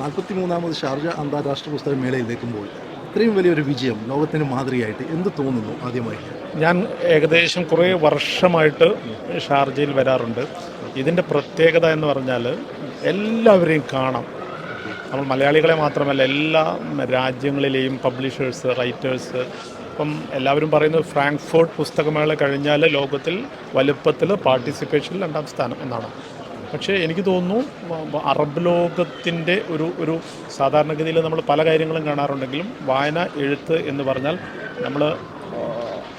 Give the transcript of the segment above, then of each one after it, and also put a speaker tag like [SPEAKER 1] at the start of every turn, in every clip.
[SPEAKER 1] നാൽപ്പത്തി മൂന്നാമത് ഷാർജ അന്താരാഷ്ട്ര പുസ്തക മേളയിൽ നിൽക്കുമ്പോൾ ഇത്രയും വലിയൊരു വിജയം ലോകത്തിന് മാതൃകയായിട്ട് എന്ത് തോന്നുന്നു ആദ്യമായി?
[SPEAKER 2] ഞാൻ ഏകദേശം കുറേ വർഷമായിട്ട് ഷാർജയിൽ വരാറുണ്ട്. ഇതിന്റെ പ്രത്യേകത എന്ന് പറഞ്ഞാൽ എല്ലാവരെയും കാണാം. നമ്മൾ മലയാളികളെ മാത്രമല്ല എല്ലാ രാജ്യങ്ങളിലെയും പബ്ലിഷേഴ്സ് റൈറ്റേഴ്സ് ഇപ്പം എല്ലാവരും പറയുന്നത് ഫ്രാങ്ക്ഫോർട്ട് പുസ്തകമേള കഴിഞ്ഞാൽ ലോകത്തിൽ വലുപ്പത്തിൽ പാർട്ടിസിപ്പേഷനിൽ രണ്ടാം സ്ഥാനം എന്നാണ്. പക്ഷേ എനിക്ക് തോന്നുന്നു അറബ് ലോകത്തിന്റെ ഒരു ഒരു സാധാരണഗതിയിൽ നമ്മൾ പല കാര്യങ്ങളും കാണാറുണ്ടെങ്കിലും വായന എഴുത്ത് എന്ന് പറഞ്ഞാൽ നമ്മൾ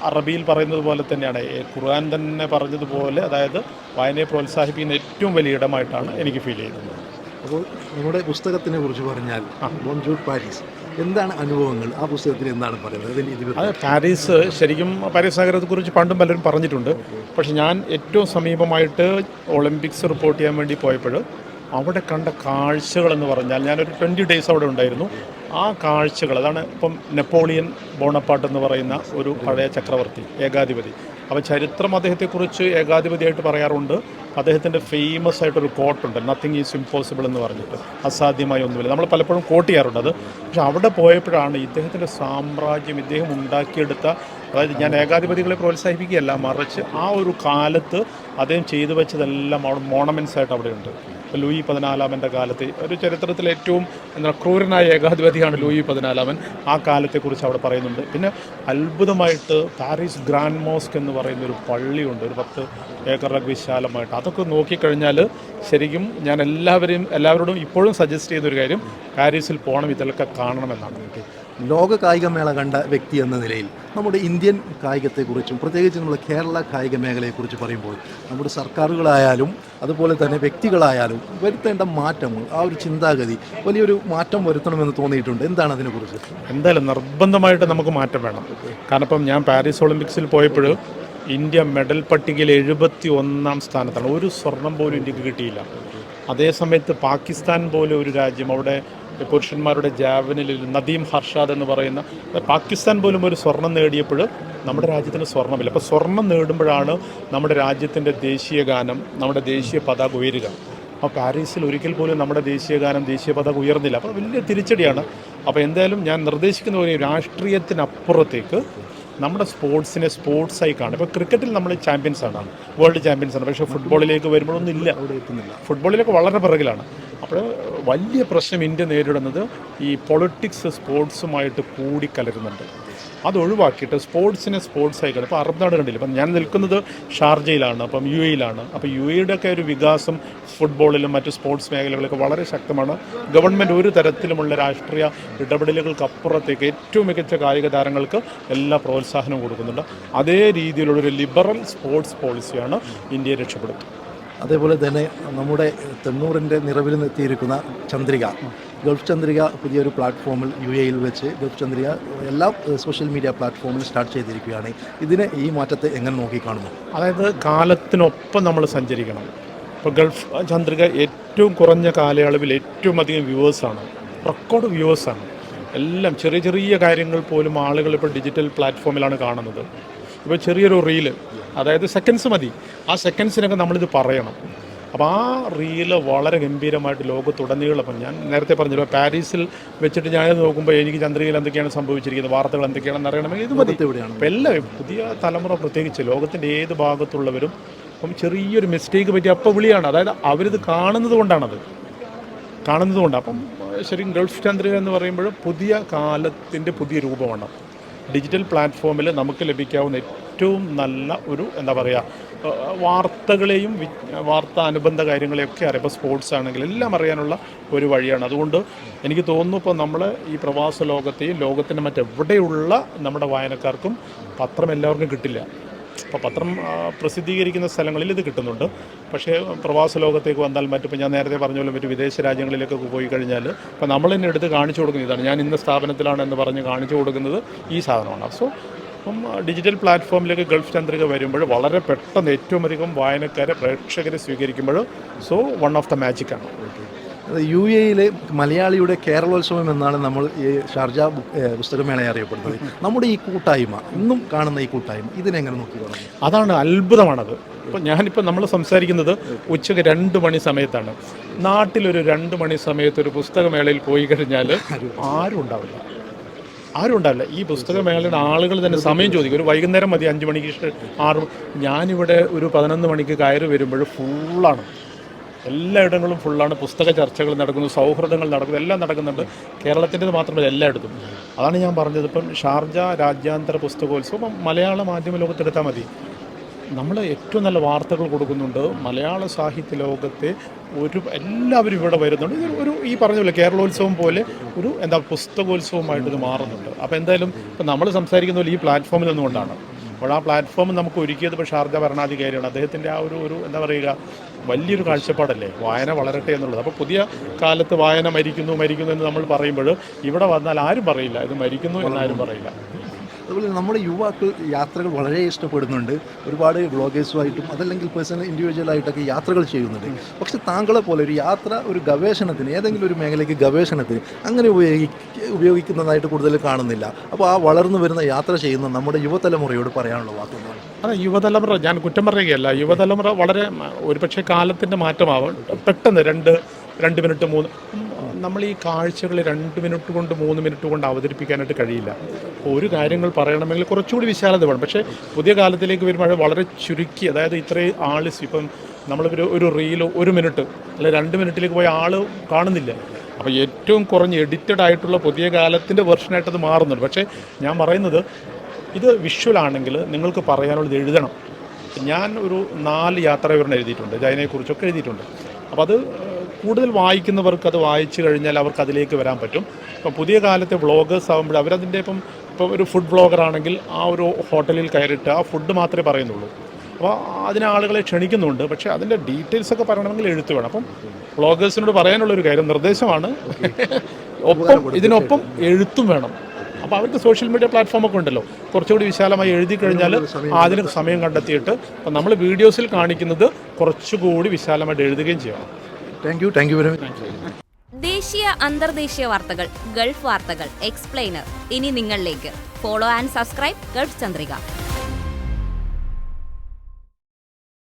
[SPEAKER 2] അറബിയിൽ പറയുന്നത് പോലെ തന്നെയാണ്. ഖുർആൻ തന്നെ പറഞ്ഞതുപോലെ അതായത് വായനയെ പ്രോത്സാഹിപ്പിക്കുന്ന ഏറ്റവും വലിയ ഇടമായിട്ടാണ് എനിക്ക് ഫീൽ ചെയ്യുന്നത്.
[SPEAKER 1] അപ്പോൾ നമ്മുടെ പുസ്തകത്തിനെ കുറിച്ച് പറഞ്ഞാൽ ബോൺജൂർ പാരീസ്. എന്താണ് അനുഭവങ്ങൾ? ആ പുസ്തകത്തിൽ എന്താണ് പറയുന്നത്?
[SPEAKER 2] അത് പാരീസ് ശരിക്കും പാരീസ് നഗരത്തെക്കുറിച്ച് പണ്ടും പലരും പറഞ്ഞിട്ടുണ്ട്. പക്ഷെ ഞാൻ ഏറ്റവും സമീപമായിട്ട് ഒളിമ്പിക്സ് റിപ്പോർട്ട് ചെയ്യാൻ വേണ്ടി പോയപ്പോൾ അവിടെ കണ്ട കാഴ്ചകളെന്ന് പറഞ്ഞാൽ ഞാനൊരു ട്വന്റി ഡേയ്സ് അവിടെ ഉണ്ടായിരുന്നു. ആ കാഴ്ചകൾ അതാണ് ഇപ്പം നെപ്പോളിയൻ ബോണപ്പാട്ട് എന്ന് പറയുന്ന ഒരു പഴയ ചക്രവർത്തി ഏകാധിപതി. അപ്പോൾ ചരിത്രം അദ്ദേഹത്തെക്കുറിച്ച് ഏകാധിപതിയായിട്ട് പറയാറുണ്ട്. അദ്ദേഹത്തിന്റെ ഫേമസ് ആയിട്ടൊരു കോട്ടുണ്ട് നത്തിങ് ഈസ് ഇമ്പോസിബിൾ എന്ന് പറഞ്ഞിട്ട്. അസാധ്യമായ ഒന്നുമില്ല. നമ്മൾ പലപ്പോഴും കോട്ട് ചെയ്യാറുണ്ട് അത്. പക്ഷെ അവിടെ പോയപ്പോഴാണ് ഇദ്ദേഹത്തിന്റെ സാമ്രാജ്യം ഇദ്ദേഹം ഉണ്ടാക്കിയെടുത്ത അതായത് ഞാൻ ഏകാധിപതികളെ പ്രോത്സാഹിപ്പിക്കുകയല്ല മറിച്ച് ആ ഒരു കാലത്ത് അദ്ദേഹം ചെയ്തു വെച്ചതെല്ലാം അവിടെ മോണമെൻസ് ആയിട്ട് അവിടെയുണ്ട്. ലൂയി പതിനാലാമന്റെ കാലത്ത് ഒരു ചരിത്രത്തിലെ ഏറ്റവും എന്താ ക്രൂരനായ ഏകാധിപതിയാണ് ലൂയി പതിനാലാമൻ. ആ കാലത്തെക്കുറിച്ച് അവിടെ പറയുന്നുണ്ട്. പിന്നെ അത്ഭുതമായിട്ട് പാരീസ് ഗ്രാൻഡ് മോസ്ക് എന്ന് പറയുന്ന ഒരു പള്ളിയുണ്ട്. ഒരു പത്ത് ഏക്കറൊക്കെ വിശാലമായിട്ട്. അതൊക്കെ നോക്കിക്കഴിഞ്ഞാൽ ശരിക്കും ഞാൻ എല്ലാവരെയും എല്ലാവരോടും ഇപ്പോഴും സജസ്റ്റ് ചെയ്യുന്നൊരു കാര്യം പാരീസിൽ പോകണം ഇതിലൊക്കെ കാണണമെന്നാണ് എനിക്ക്
[SPEAKER 1] ലോക കായികമേള കണ്ട വ്യക്തി എന്ന നിലയിൽ നമ്മുടെ ഇന്ത്യൻ കായികത്തെക്കുറിച്ചും പ്രത്യേകിച്ച് നമ്മുടെ കേരള കായിക മേഖലയെക്കുറിച്ച് പറയുമ്പോൾ നമ്മുടെ സർക്കാരുകളായാലും അതുപോലെ തന്നെ വ്യക്തികളായാലും വരുത്തേണ്ട മാറ്റങ്ങൾ ആ ഒരു ചിന്താഗതി വലിയൊരു മാറ്റം വരുത്തണമെന്ന് തോന്നിയിട്ടുണ്ട്. എന്താണ് അതിനെക്കുറിച്ച്?
[SPEAKER 2] എന്തായാലും നിർബന്ധമായിട്ട് നമുക്ക് മാറ്റം വേണം. കാരണം ഇപ്പം ഞാൻ പാരീസ് ഒളിമ്പിക്സിൽ പോയപ്പോൾ ഇന്ത്യ മെഡൽ പട്ടികയിൽ എഴുപത്തി ഒന്നാം സ്ഥാനത്താണ്. ഒരു സ്വർണം പോലും ഇന്ത്യയ്ക്ക് കിട്ടിയില്ല. അതേസമയത്ത് പാകിസ്ഥാൻ പോലെ ഒരു രാജ്യം അവിടെ പുരുഷന്മാരുടെ ജാവനിലിൽ നദീം ഹർഷാദ് എന്ന് പറയുന്ന പാകിസ്ഥാൻ പോലും ഒരു സ്വർണം നേടിയപ്പോൾ നമ്മുടെ രാജ്യത്തിന് സ്വർണമില്ല അപ്പോൾ സ്വർണം നേടുമ്പോഴാണ് നമ്മുടെ രാജ്യത്തിന്റെ ദേശീയ ഗാനം നമ്മുടെ ദേശീയ പതാക ഉയരുക. അപ്പോൾ പാരീസിൽ ഒരിക്കൽ പോലും നമ്മുടെ ദേശീയ ഗാനം ദേശീയ പതാക ഉയർന്നില്ല. അപ്പോൾ വലിയ തിരിച്ചടിയാണ്. അപ്പോൾ എന്തായാലും ഞാൻ നിർദ്ദേശിക്കുന്ന പോലെ രാഷ്ട്രീയത്തിനപ്പുറത്തേക്ക് നമ്മുടെ സ്പോർട്സിനെ സ്പോർട്സായി കാണും ഇപ്പോൾ ക്രിക്കറ്റിൽ നമ്മൾ ചാമ്പ്യൻസ് ആണ് വേൾഡ് ചാമ്പ്യൻസ് ആണ് പക്ഷേ ഫുട്ബോളിലേക്ക് വരുമ്പോഴൊന്നും ഇല്ല.
[SPEAKER 1] അവിടെ എത്തുന്നില്ല.
[SPEAKER 2] ഫുട്ബോളിലൊക്കെ വളരെ പിറകിലാണ്. അപ്പോൾ വലിയ പ്രശ്നം ഇന്ത്യ നേരിടുന്നത് ഈ പൊളിറ്റിക്സ് സ്പോർട്സുമായിട്ട് കൂടി കലരുന്നുണ്ട്. അത് ഒഴിവാക്കിയിട്ട് സ്പോർട്സിനെ സ്പോർട്സ് ആയിക്കോട്ടെ ഇപ്പോൾ അറബ് കണ്ടില്ല ഇപ്പം ഞാൻ നിൽക്കുന്നത് ഷാർജയിലാണ് അപ്പം യു എയിലാണ്. അപ്പോൾ യു എയുടെ ഒക്കെ ഒരു വികാസം ഫുട്ബോളിലും മറ്റ് സ്പോർട്സ് മേഖലകളിലൊക്കെ വളരെ ശക്തമാണ്. ഗവൺമെന്റ് ഒരു തരത്തിലുമുള്ള രാഷ്ട്രീയ ഇടപെടലുകൾക്ക് അപ്പുറത്തേക്ക് ഏറ്റവും മികച്ച കായിക താരങ്ങൾക്ക് എല്ലാ പ്രോത്സാഹനവും കൊടുക്കുന്നുണ്ട്. അതേ രീതിയിലുള്ളൊരു ലിബറൽ സ്പോർട്സ് പോളിസിയാണ് ഇന്ത്യയെ രക്ഷപ്പെടുത്തുന്നത്.
[SPEAKER 1] അതേപോലെ തന്നെ നമ്മുടെ തെണ്ണൂറിന്റെ നിറവിൽ എത്തിയിരിക്കുന്ന ചന്ദ്രിക ഗൾഫ് ചന്ദ്രിക പുതിയൊരു പ്ലാറ്റ്ഫോമിൽ യു എയിൽ വെച്ച് ഗൾഫ് ചന്ദ്രിക എല്ലാ സോഷ്യൽ മീഡിയ പ്ലാറ്റ്ഫോമിൽ സ്റ്റാർട്ട് ചെയ്തിരിക്കുകയാണ്. ഇതിനെ ഈ മാറ്റത്തെ എങ്ങനെ നോക്കിക്കാണുന്നു?
[SPEAKER 2] അതായത് കാലത്തിനൊപ്പം നമ്മൾ സഞ്ചരിക്കണം. ഇപ്പോൾ ഗൾഫ് ചന്ദ്രിക ഏറ്റവും കുറഞ്ഞ കാലയളവിൽ ഏറ്റവും അധികം വ്യൂവേഴ്സാണ് റെക്കോർഡ് വ്യൂവേഴ്സാണ് എല്ലാം ചെറിയ ചെറിയ കാര്യങ്ങൾ പോലും ആളുകൾ ഇപ്പോൾ ഡിജിറ്റൽ പ്ലാറ്റ്ഫോമിലാണ് കാണുന്നത്. ഇപ്പോൾ ചെറിയൊരു റീൽ അതായത് സെക്കൻഡ്സ് മതി. ആ സെക്കൻഡ്സിനൊക്കെ നമ്മളിത് പറയണം. അപ്പോൾ ആ റീൽ വളരെ ഗംഭീരമായിട്ട് ലോകത്തുടനീളം ഞാൻ നേരത്തെ പറഞ്ഞല്ലോ പാരീസിൽ വെച്ചിട്ട് ഞാൻ നോക്കുമ്പോൾ എനിക്ക് ചന്ദ്രികയിൽ എന്തൊക്കെയാണ് സംഭവിച്ചിരിക്കുന്നത് വാർത്തകൾ എന്തൊക്കെയാണെന്ന് അറിയണമെങ്കിൽ ഇത് മതി.
[SPEAKER 1] എവിടെയാണ്?
[SPEAKER 2] അപ്പം എല്ലാം പുതിയ തലമുറ പ്രത്യേകിച്ച് ലോകത്തിന്റെ ഏത് ഭാഗത്തുള്ളവരും അപ്പം ചെറിയൊരു മിസ്റ്റേക്ക് പറ്റി അപ്പോൾ വിളിയാണ്. അതായത് അവരിത് കാണുന്നത് കൊണ്ടാണത്. കാണുന്നത് കൊണ്ട്. അപ്പം ശരിക്കും ഗൾഫ് ചന്ദ്രിക എന്ന് പറയുമ്പോൾ പുതിയ കാലത്തിന്റെ പുതിയ രൂപമാണ്. ഡിജിറ്റൽ പ്ലാറ്റ്ഫോമിൽ നമുക്ക് ലഭിക്കാവുന്ന ഏറ്റവും നല്ല ഒരു എന്താ പറയുക വാർത്തകളെയും വാർത്താ അനുബന്ധ കാര്യങ്ങളെയൊക്കെ അറിയാം. ഇപ്പോൾ സ്പോർട്സ് ആണെങ്കിൽ എല്ലാം അറിയാനുള്ള ഒരു വഴിയാണ്. അതുകൊണ്ട് എനിക്ക് തോന്നുന്നു ഇപ്പോൾ നമ്മൾ ഈ പ്രവാസ ലോകത്തെയും ലോകത്തിന്റെ മറ്റെവിടെയുള്ള നമ്മുടെ വായനക്കാർക്കും പത്രം എല്ലാവർക്കും കിട്ടില്ല. അപ്പോൾ പത്രം പ്രസിദ്ധീകരിക്കുന്ന സ്ഥലങ്ങളിൽ ഇത് കിട്ടുന്നുണ്ട്. പക്ഷേ പ്രവാസ ലോകത്തേക്ക് വന്നാൽ മറ്റിപ്പോൾ ഞാൻ നേരത്തെ പറഞ്ഞ പോലെ മറ്റു വിദേശ രാജ്യങ്ങളിലേക്കൊക്കെ പോയി കഴിഞ്ഞാൽ ഇപ്പോൾ നമ്മൾ തന്നെ എടുത്ത് കാണിച്ചു കൊടുക്കുന്ന ഇതാണ്. ഞാൻ ഇന്ന സ്ഥാപനത്തിലാണ് എന്ന് പറഞ്ഞ് കാണിച്ചു കൊടുക്കുന്നത് ഈ സാധനമാണ്. സോ അപ്പം ഡിജിറ്റൽ പ്ലാറ്റ്ഫോമിലേക്ക് ഗൾഫ് ചന്ദ്രിക വരുമ്പോൾ വളരെ പെട്ടെന്ന് ഏറ്റവും അധികം വായനക്കാരെ പ്രേക്ഷകരെ സ്വീകരിക്കുമ്പോൾ സോ വൺ ഓഫ് ദ മാജിക്കാണ്
[SPEAKER 1] യു എയിലെ മലയാളിയുടെ കേരളോത്സവം എന്നാണ് നമ്മൾ ഈ ഷാർജ പുസ്തകമേളയെ അറിയപ്പെടുന്നത്. നമ്മുടെ ഈ കൂട്ടായ്മ ഇന്നും കാണുന്ന ഈ കൂട്ടായ്മ ഇതിനെങ്ങനെ നോക്കി
[SPEAKER 2] അതാണ് അത്ഭുതമാണത്. ഇപ്പം ഞാനിപ്പോൾ നമ്മൾ സംസാരിക്കുന്നത് ഉച്ചയ്ക്ക് രണ്ട് മണി സമയത്താണ്. നാട്ടിലൊരു രണ്ട് മണി സമയത്ത് ഒരു പുസ്തകമേളയിൽ പോയി കഴിഞ്ഞാൽ ആരും ഉണ്ടാവില്ല. ആരും ഉണ്ടാവില്ല ഈ പുസ്തക മേഖലയുടെ ആളുകൾ തന്നെ സമയം ചോദിക്കും. ഒരു വൈകുന്നേരം മതി അഞ്ച് മണിക്ക് ആറ് ഞാനിവിടെ ഒരു പതിനൊന്ന് മണിക്ക് കയറി വരുമ്പോൾ ഫുള്ളാണ്. എല്ലായിടങ്ങളും ഫുള്ളാണ്. പുസ്തക ചർച്ചകൾ നടക്കുന്നു സൗഹൃദങ്ങൾ നടക്കുന്നു എല്ലാം നടക്കുന്നുണ്ട്. കേരളത്തിന്റെത് മാത്രമല്ല എല്ലായിടത്തും അതാണ് ഞാൻ പറഞ്ഞത്. ഇപ്പം ഷാർജ രാജ്യാന്തര പുസ്തകോത്സവം മലയാള മാധ്യമ ലോകത്തെടുത്താൽ മതി. നമ്മൾ ഏറ്റവും നല്ല വാർത്തകൾ കൊടുക്കുന്നുണ്ട്. മലയാള സാഹിത്യ ലോകത്തെ ഒരു എല്ലാവരും ഇവിടെ വരുന്നുണ്ട്. ഇത് ഒരു ഈ പറഞ്ഞ പോലെ കേരളോത്സവം പോലെ ഒരു എന്താ പുസ്തകോത്സവമായിട്ട് ഇത് മാറുന്നുണ്ട്. അപ്പോൾ എന്തായാലും ഇപ്പം നമ്മൾ സംസാരിക്കുന്ന പോലെ ഈ പ്ലാറ്റ്ഫോമിൽ നിന്നുകൊണ്ടാണ്. അപ്പോൾ ആ പ്ലാറ്റ്ഫോം നമുക്ക് ഒരുക്കിയത് ഇപ്പോൾ ഷാർജ ഭരണാധികാരിയാണ്. അദ്ദേഹത്തിന്റെ ആ ഒരു ഒരു എന്താ പറയുക വലിയൊരു കാഴ്ചപ്പാടല്ലേ? വായന വളരട്ടെ എന്നുള്ളത്. അപ്പോൾ പുതിയ കാലത്ത് വായന മരിക്കുന്നു മരിക്കുന്നു എന്ന് നമ്മൾ പറയുമ്പോൾ ഇവിടെ വന്നാൽ ആരും പറയില്ല. ഇത് മരിക്കുന്നു എന്നാരും പറയില്ല.
[SPEAKER 1] അതുപോലെ നമ്മുടെ യുവാക്കൾ യാത്രകൾ വളരെ ഇഷ്ടപ്പെടുന്നുണ്ട്. ഒരുപാട് വ്ളോഗേഴ്സുമായിട്ടും അതല്ലെങ്കിൽ പേഴ്സണൽ ഇൻഡിവിജ്വലായിട്ടൊക്കെ യാത്രകൾ ചെയ്യുന്നുണ്ട്. പക്ഷെ താങ്കളെ പോലെ ഒരു യാത്ര ഒരു ഗവേഷണത്തിന് ഏതെങ്കിലും ഒരു മേഖലയ്ക്ക് ഗവേഷണത്തിന് അങ്ങനെ ഉപയോഗി ഉപയോഗിക്കുന്നതായിട്ട് കൂടുതൽ കാണുന്നില്ല. അപ്പോൾ ആ വളർന്നു വരുന്ന യാത്ര ചെയ്യുന്ന നമ്മുടെ യുവതലമുറയോട് പറയാനുള്ള വാക്കുകളാണ്.
[SPEAKER 2] അതെ യുവതലമുറ ഞാൻ കുറ്റം പറയുകയല്ല. യുവതലമുറ വളരെ ഒരുപക്ഷെ കാലത്തിന്റെ മാറ്റമാവും. പെട്ടെന്ന് രണ്ട് രണ്ട് മിനിറ്റ് മൂന്ന് നമ്മൾ ഈ കാഴ്ചകൾ രണ്ട് മിനിറ്റ് കൊണ്ട് മൂന്ന് മിനിറ്റ് കൊണ്ട് അവതരിപ്പിക്കാനായിട്ട് കഴിയില്ല. ഒരു കാര്യങ്ങൾ പറയണമെങ്കിൽ കുറച്ചുകൂടി വിശാലത വേണം പക്ഷേ പുതിയ കാലത്തിലേക്ക് വരുമ്പോൾ വളരെ ചുരുക്കി അതായത് ഇത്രയും ആൾ ഇപ്പം നമ്മളിപ്പോൾ ഒരു റീൽ ഒരു മിനിറ്റ് അല്ലെ രണ്ട് മിനിറ്റിലേക്ക് പോയ ആൾ കാണുന്നില്ല. അപ്പോൾ ഏറ്റവും കുറഞ്ഞ് എഡിറ്റഡ് ആയിട്ടുള്ള പുതിയ കാലത്തിന്റെ വെർഷനായിട്ട് അത് മാറുന്നുണ്ട്. പക്ഷേ ഞാൻ പറയുന്നത് ഇത് വിഷ്വൽ ആണെങ്കിൽ നിങ്ങൾക്ക് പറയാനുള്ളത് എഴുതണം. ഞാൻ ഒരു നാല് യാത്രാവിവരണം എഴുതിയിട്ടുണ്ട്. ജൈനയെക്കുറിച്ചൊക്കെ എഴുതിയിട്ടുണ്ട്. അപ്പോൾ അത് കൂടുതൽ വായിക്കുന്നവർക്ക് അത് വായിച്ചു കഴിഞ്ഞാൽ അവർക്ക് അതിലേക്ക് വരാൻ പറ്റും. ഇപ്പം പുതിയ കാലത്തെ വ്ളോഗേഴ്സ് ആകുമ്പോൾ അവരതിന്റെ ഇപ്പം ഇപ്പം ഒരു ഫുഡ് വ്ളോഗർ ആണെങ്കിൽ ആ ഒരു ഹോട്ടലിൽ കയറിയിട്ട് ആ ഫുഡ് മാത്രമേ പറയുന്നുള്ളൂ. അപ്പോൾ അതിന് ആളുകളെ ക്ഷണിക്കുന്നുണ്ട്. പക്ഷേ അതിന്റെ ഡീറ്റെയിൽസ് ഒക്കെ പറയണമെങ്കിൽ എഴുത്ത് വേണം. അപ്പം വ്ളോഗേഴ്സിനോട് പറയാനുള്ളൊരു കാര്യം നിർദ്ദേശമാണ്. ഒപ്പം ഇതിനൊപ്പം എഴുത്തും വേണം. അപ്പോൾ അവർക്ക് സോഷ്യൽ മീഡിയ പ്ലാറ്റ്ഫോമൊക്കെ ഉണ്ടല്ലോ. കുറച്ചുകൂടി വിശാലമായി എഴുതി കഴിഞ്ഞാൽ അതിന് സമയം കണ്ടെത്തിയിട്ട് നമ്മൾ വീഡിയോസിൽ കാണിക്കുന്നത് കുറച്ചുകൂടി വിശാലമായിട്ട് എഴുതുകയും ചെയ്യണം
[SPEAKER 1] thank you thank you very much
[SPEAKER 3] ദേശീയ അന്തർദേശീയ വാർത്തകൾ ഗൾഫ് വാർത്തകൾ എക്സ്പ്ലെയിനർ. ഇനി നിങ്ങളിലേക്ക്. Follow and subscribe Gulf Chandrika.